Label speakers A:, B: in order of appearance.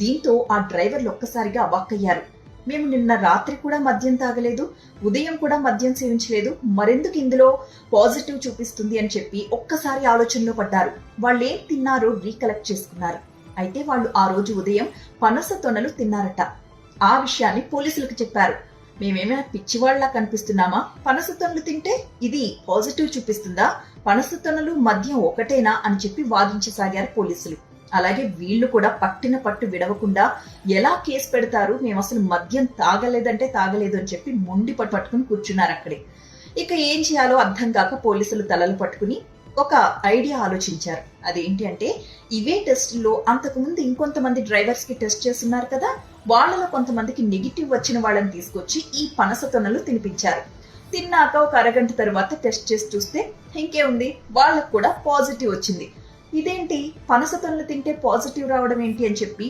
A: దీంతో ఆ డ్రైవర్లు ఒక్కసారిగా అవాక్కయ్యారు మేము నిన్న రాత్రి కూడా మద్యం తాగలేదు ఉదయం కూడా మద్యం సేవించలేదు మరెందుకు ఇందులో పాజిటివ్ చూపిస్తుంది అని చెప్పి ఒక్కసారి ఆలోచనలో పడ్డారు. వాళ్ళు ఏం తిన్నారో రీకలెక్ట్ చేసుకున్నారు. అయితే వాళ్ళు ఆ రోజు ఉదయం పనస తొనలు తిన్నారట. ఆ విషయాన్ని పోలీసులకు చెప్పారు. మేమేమైనా పిచ్చివాళ్ళా కనిపిస్తున్నామా? పనస తొనలు తింటే ఇది పాజిటివ్ చూపిస్తుందా? పనస తొనలు మద్యం ఒకటేనా అని చెప్పి వాదించసాగారు పోలీసులు. అలాగే వీళ్ళు కూడా పట్టిన పట్టు విడవకుండా ఎలా కేసు పెడతారు? మేము అసలు మద్యం తాగలేదంటే తాగలేదు అని చెప్పి మొండి పట్టు పట్టుకుని కూర్చున్నారు అక్కడే. ఇక ఏం చేయాలో అర్థం కాక పోలీసులు తలలు పట్టుకుని ఒక ఐడియా ఆలోచించారు. అదేంటి అంటే ఇవే టెస్టుల్లో అంతకుముందు ఇంకొంతమంది డ్రైవర్స్కి టెస్ట్ చేస్తున్నారు కదా వాళ్ళలో కొంతమందికి నెగిటివ్ వచ్చిన వాళ్ళని తీసుకొచ్చి ఈ పనస తొనలు తినిపించారు. తిన్నాక ఒక అరగంట తర్వాత టెస్ట్ చేసి చూస్తే ఇంకే ఉంది వాళ్ళకు కూడా పాజిటివ్ వచ్చింది. ఇదేంటి? పనస తొనలు తింటే పాజిటివ్ రావడం ఏంటి అని చెప్పి